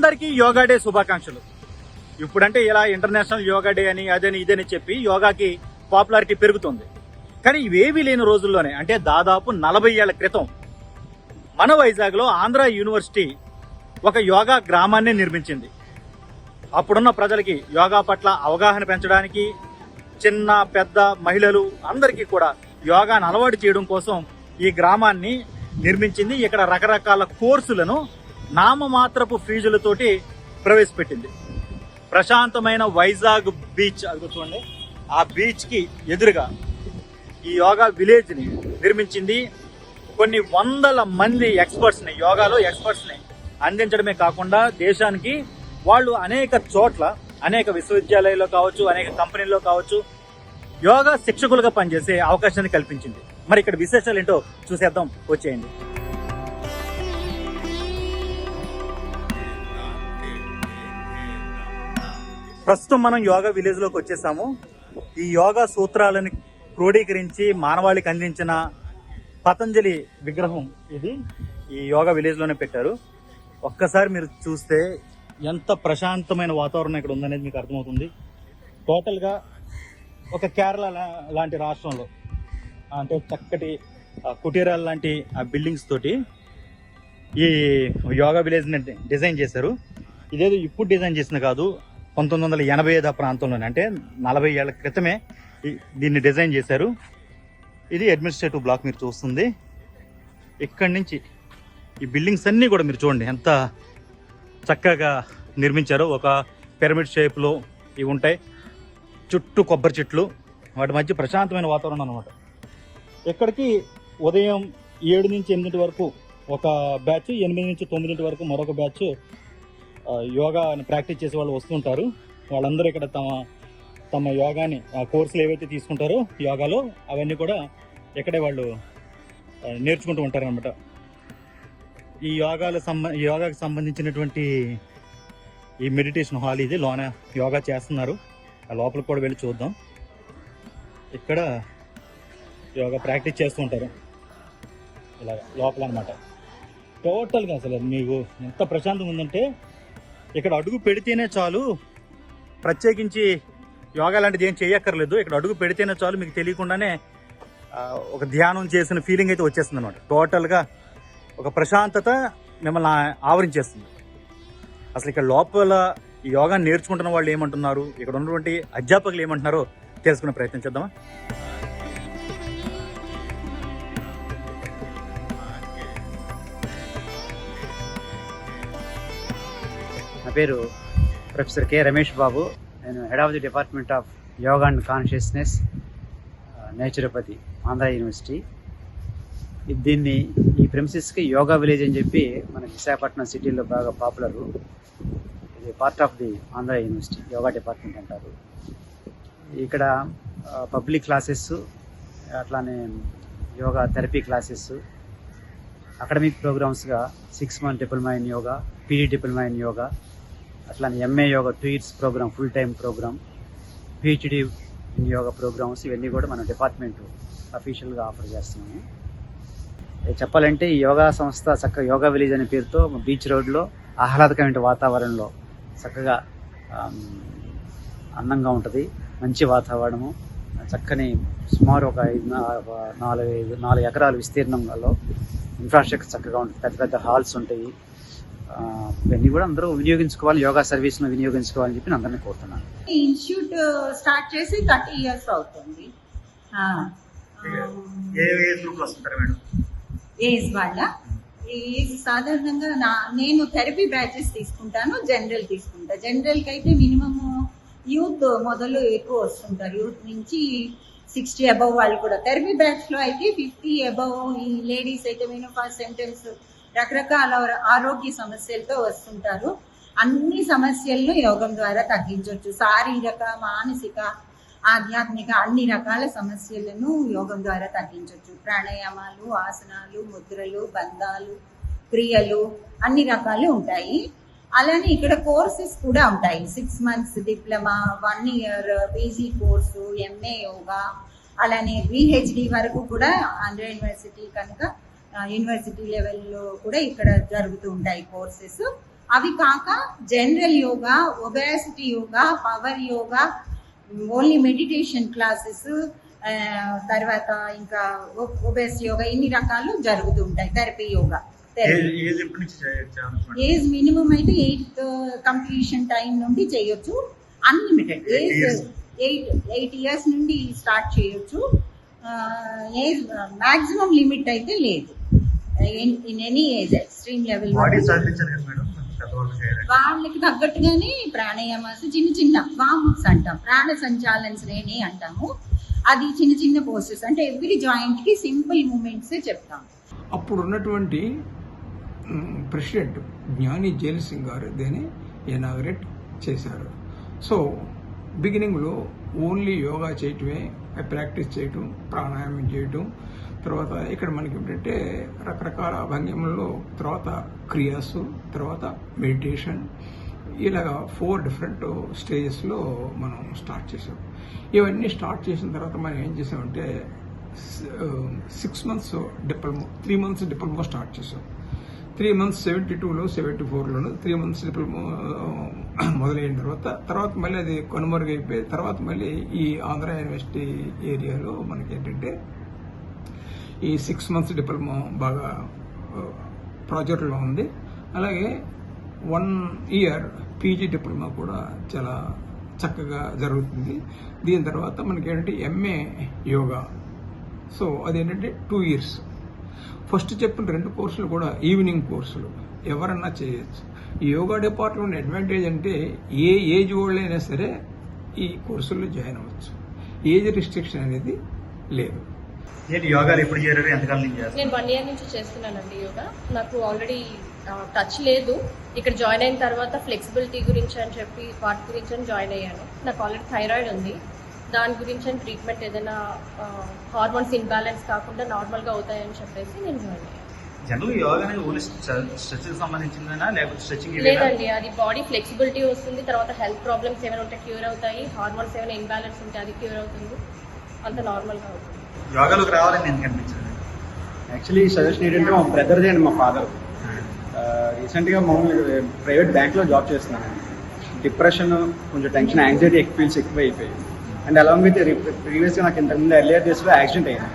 అందరికీ యోగా డే శుభాకాంక్షలు. ఇప్పుడంటే ఇలా ఇంటర్నేషనల్ యోగా డే అని అదని ఇదని చెప్పి యోగాకి పాపులారిటీ పెరుగుతుంది. కానీ ఇవేవీ లేని రోజుల్లోనే అంటే దాదాపు నలభై ఏళ్ళ క్రితం మన వైజాగ్లో ఆంధ్ర యూనివర్సిటీ ఒక యోగా గ్రామాన్ని నిర్మించింది. అప్పుడున్న ప్రజలకి యోగా పట్ల అవగాహన పెంచడానికి చిన్న పెద్ద మహిళలు అందరికీ కూడా యోగాను అలవాటు చేయడం కోసం ఈ గ్రామాన్ని నిర్మించింది. ఇక్కడ రకరకాల కోర్సులను నామమాత్రపు ఫీజులతోటి ప్రవేశపెట్టింది. ప్రశాంతమైన వైజాగ్ బీచ్ అది చూడండి. ఆ బీచ్కి ఎదురుగా ఈ యోగా విలేజ్ని నిర్మించింది కొన్ని వందల మంది ఎక్స్పర్ట్స్ని యోగాలో ఎక్స్పర్ట్స్ని అందించడమే కాకుండా దేశానికి వాళ్ళు అనేక చోట్ల అనేక విశ్వవిద్యాలయాల్లో కావచ్చు అనేక కంపెనీల్లో కావచ్చు యోగా శిక్షకులుగా పనిచేసే అవకాశాన్ని కల్పించింది. మరి ఇక్కడ విశేషాలు ఏంటో చూసేద్దాం వచ్చేయండి. ప్రస్తుతం మనం యోగా విలేజ్లోకి వచ్చేసాము. ఈ యోగా సూత్రాలను క్రోడీకరించి మానవాళికి అందించిన పతంజలి విగ్రహం ఇది ఈ యోగా విలేజ్లోనే పెట్టారు. ఒక్కసారి మీరు చూస్తే ఎంత ప్రశాంతమైన వాతావరణం ఇక్కడ ఉందనేది మీకు అర్థమవుతుంది. టోటల్గా ఒక కేరళ లా- లాంటి రాష్ట్రంలో అంటే చక్కటి కుటీరాలు కుటీరాల లాంటి ఆ బిల్డింగ్స్ తోటి ఈ యోగా విలేజ్ని డిజైన్ చేశారు. ఇదేదో ఇప్పుడు డిజైన్ చేసిన కాదు పంతొమ్మిది వందల ఎనభై ఐదు ప్రాంతంలోనే అంటే నలభై ఏళ్ళ క్రితమే దీన్ని డిజైన్ చేశారు. ఇది అడ్మినిస్ట్రేటివ్ బ్లాక్ మీరు చూస్తుంది. ఇక్కడి నుంచి ఈ బిల్డింగ్స్ అన్నీ కూడా మీరు చూడండి ఎంత చక్కగా నిర్మించారో. ఒక పిరమిడ్ షేప్లో ఇవి ఉంటాయి. చుట్టూ కొబ్బరి చెట్లు వాటి మధ్య ప్రశాంతమైన వాతావరణం అనమాట ఇక్కడికి ఉదయం ఏడు నుంచి ఎనిమిది వరకు ఒక బ్యాచ్ ఎనిమిది నుంచి తొమ్మిదింటి వరకు మరొక బ్యాచ్ యోగా యోగాని ప్రాక్టీస్ చేసే వాళ్ళు వస్తుంటారు వాళ్ళందరూ ఇక్కడ తమ తమ యోగాని ఆ కోర్సులు ఏవైతే తీసుకుంటారో యోగాలో అవన్నీ కూడా ఇక్కడే వాళ్ళు నేర్చుకుంటూ ఉంటారనమాట ఈ యోగాల సంబ యోగాకి సంబంధించినటువంటి ఈ మెడిటేషన్ హాల్ ఇది లోన యోగా చేస్తున్నారు. ఆ లోపలికి కూడా వెళ్ళి చూద్దాం. ఇక్కడ యోగా ప్రాక్టీస్ చేస్తూ ఉంటారు. ఇలా లోపల అనమాట టోటల్గా అసలు మీకు ఎంత ప్రశాంతంగా ఉందంటే ఇక్కడ అడుగు పెడితేనే చాలు ప్రత్యేకించి యోగా లాంటిది ఏం చేయక్కర్లేదు. ఇక్కడ అడుగు పెడితేనే చాలు మీకు తెలియకుండానే ఒక ధ్యానం చేసిన ఫీలింగ్ అయితే వచ్చేస్తుంది అనమాట టోటల్గా ఒక ప్రశాంతత మిమ్మల్ని ఆవరించేస్తుంది. అసలు ఇక్కడ లోపల యోగా నేర్చుకుంటున్న వాళ్ళు ఏమంటున్నారు? ఇక్కడ ఉన్నటువంటి అధ్యాపకులు ఏమంటున్నారో తెలుసుకునే ప్రయత్నం చేద్దామా? నా పేరు ప్రొఫెసర్ కె రమేష్ బాబు. నేను head of the department of yoga and consciousness naturopathy Andhra University. దీన్ని ఈ ప్రిమిసెస్కి యోగా విలేజ్ అని చెప్పి మన విశాఖపట్నం సిటీలో బాగా పాపులర్ ఇది part of the Andhra University yoga department అంటారు. ఇక్కడ పబ్లిక్ క్లాసెస్ అట్లానే yoga therapy classes academic ప్రోగ్రామ్స్గా six month diploma in yoga PD diploma in yoga అట్లానే MA yoga two years programme full time programme PhD in yoga programmes ఇవన్నీ కూడా మన department అఫీషియల్గా offer చేస్తున్నాము. చెప్పాలంటే ఈ యోగా సంస్థ చక్కగా యోగా విలేజ్ అనే పేరుతో బీచ్ రోడ్లో ఆహ్లాదకరమైన వాతావరణంలో చక్కగా అందంగా ఉంటుంది. మంచి వాతావరణము. చక్కని సుమారు ఒక ఐదు నాలుగు ఐదు నాలుగు ఎకరాల విస్తీర్ణంలో ఇన్ఫ్రాస్ట్రక్చర్ చక్కగా ఉంటుంది. పెద్ద పెద్ద హాల్స్ ఉంటాయి. ఇవన్నీ కూడా అందరూ వినియోగించుకోవాలి యోగా సర్వీస్ను వినియోగించుకోవాలని చెప్పి అందరినీ కోరుతున్నాను. ఈ ఇన్స్టిట్యూట్ స్టార్ట్ చేసి థర్టీ ఇయర్స్ అవుతుంది. ఆ, ఏ ఏజ్ వాళ్ళ? ఏజ్ సాధారణంగా నా నేను థెరపీ బ్యాచెస్ తీసుకుంటాను జనరల్ తీసుకుంటా. జనరల్కి అయితే మినిమమ్ యూత్ మొదలు ఎక్కువ వస్తుంటారు. యూత్ నుంచి సిక్స్టీ అబవ్ వాళ్ళు కూడా. థెరపీ బ్యాచ్లో అయితే ఫిఫ్టీ అబవ్ ఈ లేడీస్ అయితే మెనోపాస్ సెంటెన్స్ రకరకాల ఆరోగ్య సమస్యలతో వస్తుంటారు. అన్ని సమస్యలను యోగం ద్వారా తగ్గించవచ్చు శారీరక మానసిక ఆధ్యాత్మిక అన్ని రకాల సమస్యలను యోగం ద్వారా తగ్గించవచ్చు ప్రాణాయామాలు ఆసనాలు ముద్రలు బంధాలు క్రియలు అన్ని రకాలు ఉంటాయి. అలానే ఇక్కడ కోర్సెస్ కూడా ఉంటాయి. Six months diploma one year PG course MA yoga అలానే పిహెచ్డి వరకు కూడా ఆంధ్ర యూనివర్సిటీ కనుక యూనివర్సిటీ లెవెల్లో కూడా ఇక్కడ జరుగుతూ ఉంటాయి కోర్సెస్ అవి కాక general yoga obesity yoga power yoga only meditation classes తర్వాత ఇంకా ఒబేస్ యోగా ఇన్ని రకాలు జరుగుతుంటాయి థెరపీ యోగా. ఏజ్ మినిమం అయితే ఎయిత్ కంప్లీషన్ టైం నుండి చేయొచ్చు. Unlimited age. Eight eight years నుండి స్టార్ట్ చేయొచ్చు. ఏజ్ మాక్సిమం లిమిట్ అయితే లేదు. In any age extreme level వాళ్ళకి తగ్గట్టుగానే ప్రాణాయామాలు చిన్న చిన్న వామప్స్ అంటాం ప్రాణ సంచాలన శ్రేణి అంటాము. అది చిన్న చిన్న పోస్టర్స్ అంటే ఎవ్రీ జాయింట్కి సింపుల్ మూమెంట్స్ చెప్తాం. అప్పుడు ఉన్నటువంటి ప్రెసిడెంట్ జ్ఞాని జైల్ సింగ్ గారు దీన్ని ఇనాగరేట్ చేశారు. సో బిగినింగ్లో ఓన్లీ యోగా చేయటమే ప్రాక్టీస్ చేయటం ప్రాణాయామం చేయటం తర్వాత ఇక్కడ మనకి ఏంటంటే రకరకాల భంగిమల్లో తర్వాత క్రియాసు తర్వాత మెడిటేషన్ ఇలాగా ఫోర్ డిఫరెంట్ స్టేజెస్లో మనం స్టార్ట్ చేసాం ఇవన్నీ స్టార్ట్ చేసిన తర్వాత మనం ఏం చేసామంటే six months diploma three months diploma start చేసాం త్రీ మంత్స్ సెవెంటీ టూలో సెవెంటీ ఫోర్లోను త్రీ మంత్స్ డిప్లొమా మొదలైన తర్వాత తర్వాత మళ్ళీ అది కనుమరుగైపోయి తర్వాత మళ్ళీ ఈ ఆంధ్ర యూనివర్సిటీ ఏరియాలో మనకి ఏంటంటే ఈ సిక్స్ మంత్స్ డిప్లొమా బాగా ప్రాజెక్టులో ఉంది. అలాగే వన్ ఇయర్ పీజీ డిప్లొమా కూడా చాలా చక్కగా జరుగుతుంది. దీని తర్వాత మనకి ఏంటంటే ఎంఏ యోగా. సో అదేంటంటే టూ ఇయర్స్ ఫస్ట్ చెప్పిన రెండు కోర్సులు కూడా ఈవినింగ్ కోర్సులు. ఎవరన్నా చేయొచ్చు. ఈ యోగా డిపార్ట్మెంట్ అడ్వాంటేజ్ అంటే ఏ ఏజ్ వాళ్ళైనా సరే ఈ కోర్సుల్లో జాయిన్ అవ్వచ్చు. ఏజ్ రిస్ట్రిక్షన్ అనేది లేదు. ఏంటి యోగాలు ఎప్పుడు చేరారు ఎంతకాలం నుంచి చేస్తారు? నేను వన్ ఇయర్ నుంచి చేస్తున్నానండి యోగా. నాకు ఆల్రెడీ టచ్ లేదు. ఇక్కడ జాయిన్ అయిన తర్వాత ఫ్లెక్సిబిలిటీ గురించి అని చెప్పి వాటి గురించి అని జాయిన్ అయ్యాను. నాకు ఆల్రెడీ థైరాయిడ్ ఉంది. దాని గురించి అని ట్రీట్మెంట్ ఏదైనా హార్మోన్స్ ఇన్బ్యాలెన్స్ కాకుండా నార్మల్గా అవుతాయని చెప్పేసి నేను జాయిన్ అయ్యాను. జనరల్ యోగా అనేది ఓన్లీ స్ట్రెచ్ సంబంధించిందేనా లేకపోతే స్ట్రెచింగ్ లేదండి అది బాడీ ఫ్లెక్సిబిలిటీ వస్తుంది తర్వాత హెల్త్ ప్రాబ్లమ్స్ ఏమైనా ఉంటే క్యూర్ అవుతాయి హార్మోన్స్ ఏమైనా ఇన్బ్యాలెన్స్ ఉంటే అది క్యూర్ అవుతుంది. అంత నార్మల్గా అవుతుంది. యోగాలోకి రావాలని ఎందుకు అనిపించింది యాక్చువల్లీ సజెషన్ ఏంటంటే మా బ్రదర్ది అండ్ మా ఫాదర్ రీసెంట్గా మామూలుగా ప్రైవేట్ బ్యాంక్లో జాబ్ చేస్తున్నాను డిప్రెషన్ కొంచెం టెన్షన్ యాంగ్జైటీ ఫీల్స్ ఎక్కువ అయిపోయి అండ్ అలాంగ్ విత్ ప్రీవియస్గా నాకు ఇంతకుముందు ఎర్లియర్ డేస్లో యాక్సిడెంట్ అయింది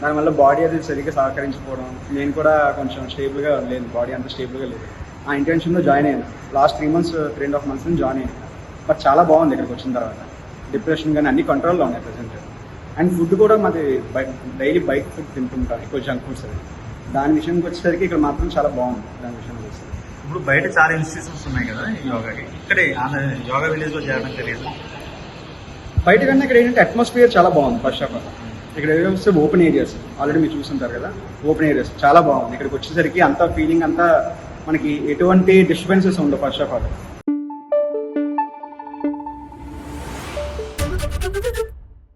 దానివల్ల బాడీ అది సరిగ్గా సహకరించకపోవడం నేను కూడా కొంచెం స్టేబుల్గా లేదు బాడీ అంత స్టేబుల్గా లేదు. ఆ ఇంటెన్షన్లో జాయిన్ అయ్యాను. Last three months three and half months నుంచి జాయిన్ అయ్యాను. బట్ చాలా బాగుంది ఇక్కడికి వచ్చిన తర్వాత. డిప్రెషన్ కానీ అన్ని కంట్రోల్లో ఉన్నాయి ప్రజెంట్ అండ్ ఫుడ్ కూడా మాది డైలీ బయట ఫుడ్ తింటుంటాం ఎక్కువ జంక్ ఫుడ్స్ అది దాని విషయానికి వచ్చేసరికి ఇక్కడ మాత్రం చాలా బాగుంది దాని విషయానికి వచ్చేసరికి ఇప్పుడు బయట చాలా ఇన్స్టిట్యూషన్స్ ఉన్నాయి కదా యోగాకి. ఇక్కడే యోగా విలేజ్లో చేయడం తెలియదు బయట కన్నా ఇక్కడ ఏంటంటే అట్మాస్ఫియర్ చాలా బాగుంది ఫస్ట్ ఆఫ్ ఆల్ ఇక్కడ వస్తే ఓపెన్ ఏరియాస్ ఆల్రెడీ మీరు చూస్తుంటారు కదా ఓపెన్ ఏరియాస్ చాలా బాగుంది. ఇక్కడికి వచ్చేసరికి అంతా ఫీలింగ్ అంతా మనకి ఎటువంటి డిస్టర్బెన్సెస్ ఉండవు ఫస్ట్ ఆఫ్ ఆల్